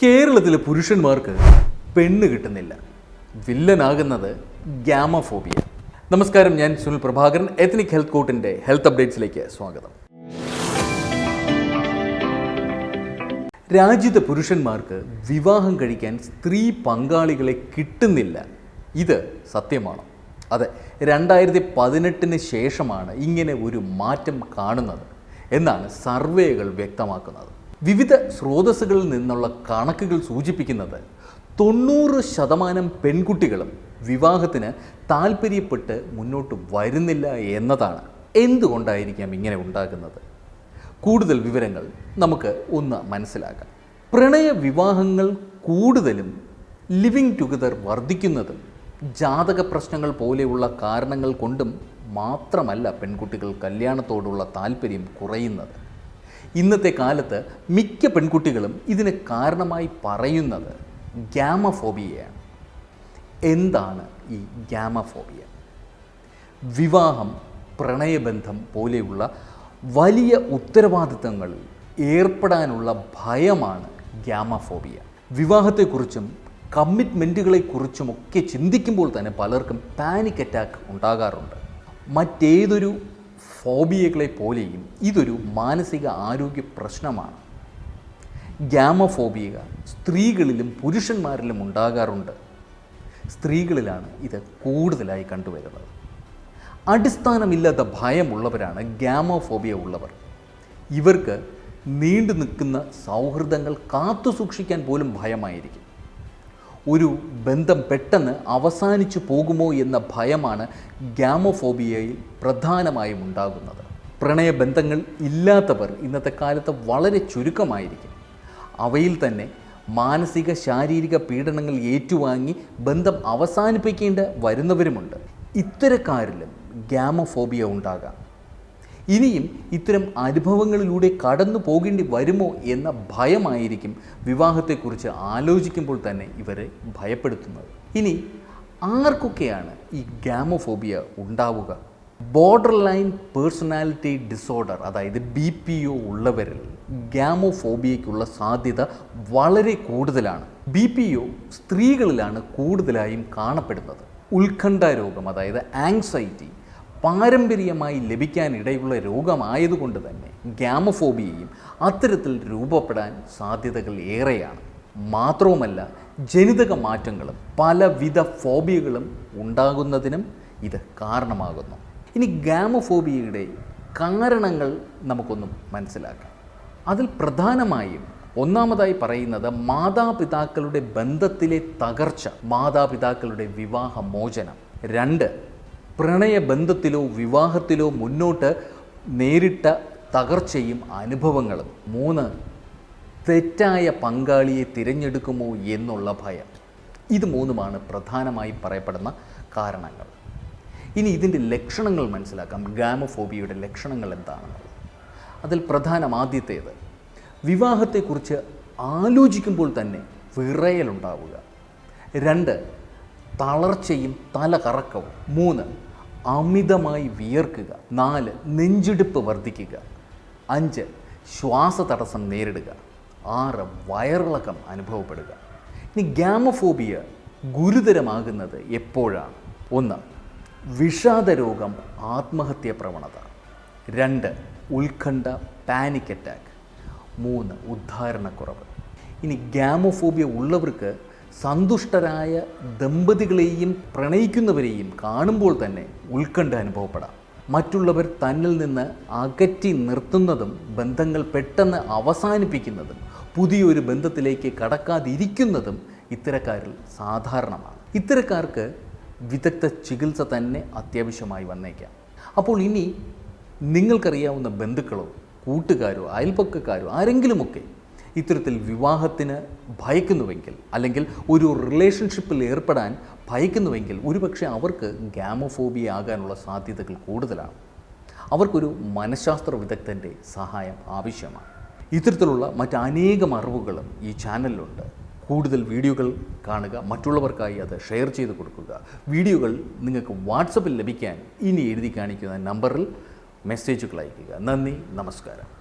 കേരളത്തിലെ പുരുഷന്മാർക്ക് പെണ്ണ് കിട്ടുന്നില്ല. വില്ലനാകുന്നത് ഗ്യാമഫോബിയ നമസ്കാരം ഞാൻ സുനിൽ പ്രഭാകരൻ എത്നിക് ഹെൽത്ത് കോട്ടിന്റെ ഹെൽത്ത് അപ്ഡേറ്റ്സിലേക്ക് സ്വാഗതം. രാജ്യത്തെ പുരുഷന്മാർക്ക് വിവാഹം കഴിക്കാൻ സ്ത്രീ പങ്കാളികളെ കിട്ടുന്നില്ല. ഇത് സത്യമാണ്. അതെ രണ്ടായിരത്തി പതിനെട്ടിന് ശേഷമാണ് ഇങ്ങനെ ഒരു മാറ്റം കാണുന്നത് എന്നാണ് സർവേകൾ വ്യക്തമാക്കുന്നത്. വിവിധ സ്രോതസ്സുകളിൽ നിന്നുള്ള കണക്കുകൾ സൂചിപ്പിക്കുന്നത് തൊണ്ണൂറ് ശതമാനം പെൺകുട്ടികളും വിവാഹത്തിന് താല്പര്യപ്പെട്ട് മുന്നോട്ട് വരുന്നില്ല എന്നതാണ്. എന്തുകൊണ്ടായിരിക്കാം ഇങ്ങനെ ഉണ്ടാകുന്നത്? കൂടുതൽ വിവരങ്ങൾ നമുക്ക് ഒന്ന് മനസ്സിലാക്കാം. പ്രണയ വിവാഹങ്ങൾ കൂടുതലും ലിവിങ് ടുഗദർ വർദ്ധിക്കുന്നതും ജാതക പ്രശ്നങ്ങൾ പോലെയുള്ള കാരണങ്ങൾ കൊണ്ടും മാത്രമല്ല പെൺകുട്ടികൾ കല്യാണത്തോടുള്ള താല്പര്യം കുറയുന്നത്. ഇന്നത്തെ കാലത്ത് മിക്ക പെൺകുട്ടികളും ഇതിന് കാരണമായി പറയുന്നത് ഗ്യാമഫോബിയയാണ് എന്താണ് ഈ ഗ്യാമഫോബിയ വിവാഹം പ്രണയബന്ധം പോലെയുള്ള വലിയ ഉത്തരവാദിത്തങ്ങളിൽ ഏർപ്പെടാനുള്ള ഭയമാണ് ഗ്യാമഫോബിയ വിവാഹത്തെക്കുറിച്ചും കമ്മിറ്റ്മെന്റുകളെക്കുറിച്ചുമൊക്കെ ചിന്തിക്കുമ്പോൾ തന്നെ പലർക്കും പാനിക് അറ്റാക്ക് ഉണ്ടാകാറുണ്ട്. മറ്റേതൊരു ഫോബിയകളെ പോലെയും ഇതൊരു മാനസിക ആരോഗ്യ പ്രശ്നമാണ്. ഗ്യാമഫോബിയ സ്ത്രീകളിലും പുരുഷന്മാരിലും ഉണ്ടാകാറുണ്ട്. സ്ത്രീകളിലാണ് ഇത് കൂടുതലായി കണ്ടുവരുന്നത്. അടിസ്ഥാനമില്ലാത്ത ഭയമുള്ളവരാണ് ഗ്യാമഫോബിയ ഉള്ളവർ. ഇവർക്ക് നീണ്ടു നിൽക്കുന്ന സൗഹൃദങ്ങൾ കാത്തു സൂക്ഷിക്കാൻ പോലും ഭയമായിരിക്കും. ഒരു ബന്ധം പെട്ടെന്ന് അവസാനിച്ചു പോകുമോ എന്ന ഭയമാണ് ഗ്യാമോഫോബിയയിൽ പ്രധാനമായും ഉണ്ടാകുന്നത്. പ്രണയബന്ധങ്ങൾ ഇല്ലാത്തവർ ഇന്നത്തെ കാലത്ത് വളരെ ചുരുക്കമായിരിക്കും. അവയിൽ തന്നെ മാനസിക ശാരീരിക പീഡനങ്ങൾ ഏറ്റുവാങ്ങി ബന്ധം അവസാനിപ്പിക്കേണ്ട വരുന്നവരുമുണ്ട്. ഇത്തരക്കാരിലും ഗ്യാമഫോബിയ ഉണ്ടാകാം. ഇനിയും ഇത്തരം അനുഭവങ്ങളിലൂടെ കടന്നു പോകേണ്ടി വരുമോ എന്ന ഭയമായിരിക്കും വിവാഹത്തെക്കുറിച്ച് ആലോചിക്കുമ്പോൾ തന്നെ ഇവരെ ഭയപ്പെടുത്തുന്നത്. ഇനി ആർക്കൊക്കെയാണ് ഈ ഗാമോഫോബിയ ഉണ്ടാവുക? ബോർഡർ ലൈൻ പേഴ്സണാലിറ്റി ഡിസോർഡർ അതായത് ബി പി ഒ ഉള്ളവരിൽ ഗ്യാമോഫോബിയയ്ക്കുള്ള സാധ്യത വളരെ കൂടുതലാണ്. ബി പി ഒ സ്ത്രീകളിലാണ് കൂടുതലായും കാണപ്പെടുന്നത്. ഉത്കണ്ഠ രോഗം അതായത് ആങ്സൈറ്റി പാരമ്പര്യമായി ലഭിക്കാനിടയുള്ള രോഗമായതുകൊണ്ട് തന്നെ ഗ്യാമഫോബിയയും അത്തരത്തിൽ രൂപപ്പെടാൻ സാധ്യതകൾ ഏറെയാണ്. മാത്രവുമല്ല ജനിതക മാറ്റങ്ങളും പലവിധ ഫോബിയകളും ഉണ്ടാകുന്നതിനും ഇത് കാരണമാകുന്നു. ഇനി ഗ്യാമഫോബിയയുടെ കാരണങ്ങൾ നമുക്കൊന്ന് മനസ്സിലാക്കാം. അതിൽ പ്രധാനമായും ഒന്നാമതായി പറയുന്നത് മാതാപിതാക്കളുടെ ബന്ധത്തിലെ തകർച്ച മാതാപിതാക്കളുടെ വിവാഹമോചനം. രണ്ട് പ്രണയബന്ധത്തിലോ വിവാഹത്തിലോ മുന്നോട്ട് നേരിട്ട തകർച്ചയും അനുഭവങ്ങളും. മൂന്ന് തെറ്റായ പങ്കാളിയെ തിരഞ്ഞെടുക്കുമോ എന്നുള്ള ഭയം. ഇത് മൂന്നുമാണ് പ്രധാനമായി പറയപ്പെടുന്ന കാരണങ്ങൾ. ഇനി ഇതിന്റെ ലക്ഷണങ്ങൾ മനസ്സിലാക്കാം. ഗാമഫോബിയയുടെ ലക്ഷണങ്ങൾ എന്താണെന്നുള്ളത് അതിൽ പ്രധാനം ആദ്യത്തേത് വിവാഹത്തെക്കുറിച്ച് ആലോചിക്കുമ്പോൾ തന്നെ വിറയലുണ്ടാവുക. രണ്ട് തളർച്ചയും തലകറക്കവും. മൂന്ന് അമിതമായി വിയർക്കുക. നാല് നെഞ്ചിടിപ്പ് വർദ്ധിക്കുക. അഞ്ച് ശ്വാസതടസ്സം നേരിടുക. ആറ് വയറിളക്കം അനുഭവപ്പെടുക. ഇനി ഗ്യാമഫോബിയ ഗുരുതരമാകുന്നത് എപ്പോഴാണ്? ഒന്ന് വിഷാദരോഗം ആത്മഹത്യ പ്രവണത. രണ്ട് ഉത്കണ്ഠ പാനിക് അറ്റാക്ക് മൂന്ന് ഉദ്ധാരണക്കുറവ്. ഇനി ഗ്യാമോഫോബിയ ഉള്ളവർക്ക് സന്തുഷ്ടരായ ദമ്പതികളെയും പ്രണയിക്കുന്നവരെയും കാണുമ്പോൾ തന്നെ ഉത്കണ്ഠ അനുഭവപ്പെടാം. മറ്റുള്ളവർ തന്നിൽ നിന്ന് അകറ്റി നിർത്തുന്നതും ബന്ധങ്ങൾ പെട്ടെന്ന് അവസാനിപ്പിക്കുന്നതും പുതിയൊരു ബന്ധത്തിലേക്ക് കടക്കാതിരിക്കുന്നതും ഇത്തരക്കാരിൽ സാധാരണമാണ്. ഇത്തരക്കാർക്ക് വിദഗ്ധ ചികിത്സ തന്നെ അത്യാവശ്യമായി വന്നേക്കാം. അപ്പോൾ ഇനി നിങ്ങൾക്കറിയാവുന്ന ബന്ധുക്കളോ കൂട്ടുകാരോ അയൽപക്കക്കാരോ ആരെങ്കിലുമൊക്കെ ഇത്തരത്തിൽ വിവാഹത്തിന് ഭയക്കുന്നുവെങ്കിൽ അല്ലെങ്കിൽ ഒരു റിലേഷൻഷിപ്പിൽ ഏർപ്പെടാൻ ഭയക്കുന്നുവെങ്കിൽ ഒരുപക്ഷെ അവർക്ക് ഗ്യാമോഫോബിയ ആകാനുള്ള സാധ്യതകൾ കൂടുതലാണ്. അവർക്കൊരു മനഃശാസ്ത്ര വിദഗ്ധന്റെ സഹായം ആവശ്യമാണ്. ഇത്തരത്തിലുള്ള മറ്റനേകം അറിവുകളും ഈ ചാനലിലുണ്ട് കൂടുതൽ വീഡിയോകൾ കാണുക മറ്റുള്ളവർക്കായി അത് ഷെയർ ചെയ്ത് കൊടുക്കുക. വീഡിയോകൾ നിങ്ങൾക്ക് വാട്സപ്പിൽ ലഭിക്കാൻ ഇനി എഴുതി കാണിക്കുന്ന നമ്പറിൽ മെസ്സേജുകൾ അയയ്ക്കുക. നന്ദി നമസ്കാരം.